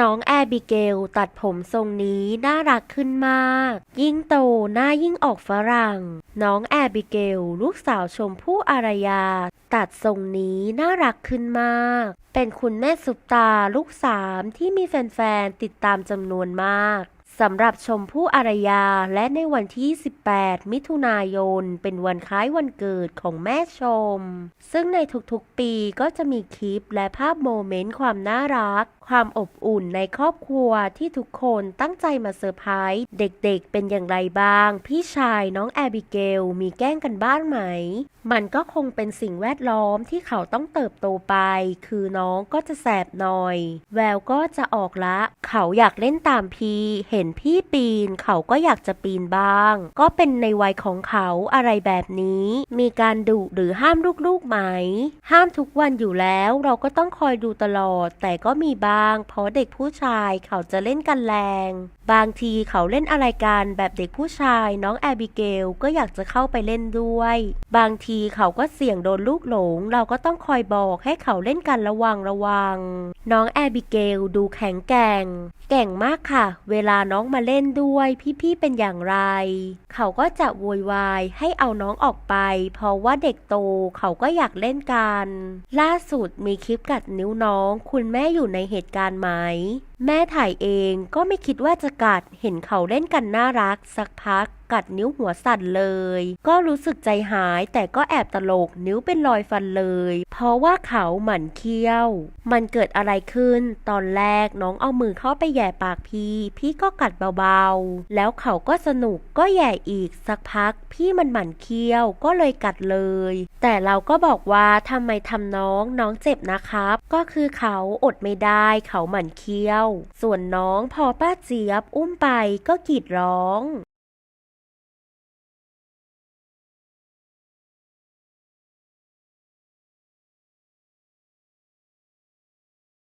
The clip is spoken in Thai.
น้องแอบิเกลตัดผมทรงนี้น่ารักขึ้นมาก ยิ่งโตหน้ายิ่งออกฝรั่ง น้องแอบิเกลลูกสาวชมพู่อารยา ตัดทรงนี้น่ารักขึ้นมาก เป็นคุณแม่สุปตาลูกสามที่มีแฟนๆติดตามจำนวนมาก สำหรับชมพู่อารยาและในวันที่ 18 มิถุนายน เป็นวันคล้ายวันเกิดของแม่ชม ซึ่งในทุกๆปีก็จะมีคลิปและภาพโมเมนต์ความน่ารัก ความอบอุ่นในครอบครัวที่ทุกคนตั้งใจมาเซอร์ไพรส์เด็กๆเป็นอย่างไรบ้าง พี่ชายน้องแอบิเกลมีแกล้งกันบ้างไหม มันก็คงเป็นสิ่งแวดล้อมที่เขาต้องเติบโตไป คือน้องก็จะแสบหน่อย แววก็จะออกละ เขาอยากเล่นตามพี่เห็นพี่ปีนเขาก็อยากจะปีนบ้าง ก็เป็นในวัยของเขาอะไรแบบนี้ มีการดุหรือห้ามลูกๆไหม ห้ามทุกวันอยู่แล้วเราก็ต้องคอยดูตลอด แต่ก็มีบ้าง เพราะเด็กผู้ชายเขาจะเล่นกันแรง บางทีเขาเล่นอะไรกันแบบเด็กผู้ชายน้องแอบิเกลก็อยากจะเข้าไปเล่นด้วย บางทีเขาก็เสี่ยงโดนลูกหลง เราก็ต้องคอยบอกให้เขาเล่นกันระวังระวัง น้องแอบิเกลดูแข็งแกร่งเก่งมากค่ะ เวลาน้องมาเล่นด้วยพี่ๆเป็นอย่างไร เขาก็จะโวยวายให้เอาน้องออกไป เพราะว่าเด็กโตเขาก็อยากเล่นกัน ล่าสุดมีคลิปกัดนิ้วน้อง คุณแม่อยู่ในเหตุการณ์ไหม แม่ถ่ายเองก็ไม่คิดว่าจะกัด เห็นเขาเล่นกันน่ารักสักพัก กัดนิ้วหัวสั่นเลย ก็รู้สึกใจหายแต่ก็แอบตลกนิ้วเป็นรอยฟันเลย เพราะว่าเขาหมั่นเคี้ยว มันเกิดอะไรขึ้น ตอนแรกน้องเอามือเข้าไปแย่ปากพี่ พี่ก็กัดเบาๆ แล้วเขาก็สนุกก็แย่อีกสักพัก พี่มันหมั่นเคี้ยวก็เลยกัดเลย แต่เราก็บอกว่าทำไมทำน้องน้องเจ็บนะครับ ก็คือเขาอดไม่ได้เขาหมั่นเคี้ยว ส่วนน้องพอป้าเจี๊ยบอุ้มไปก็กรีดร้อง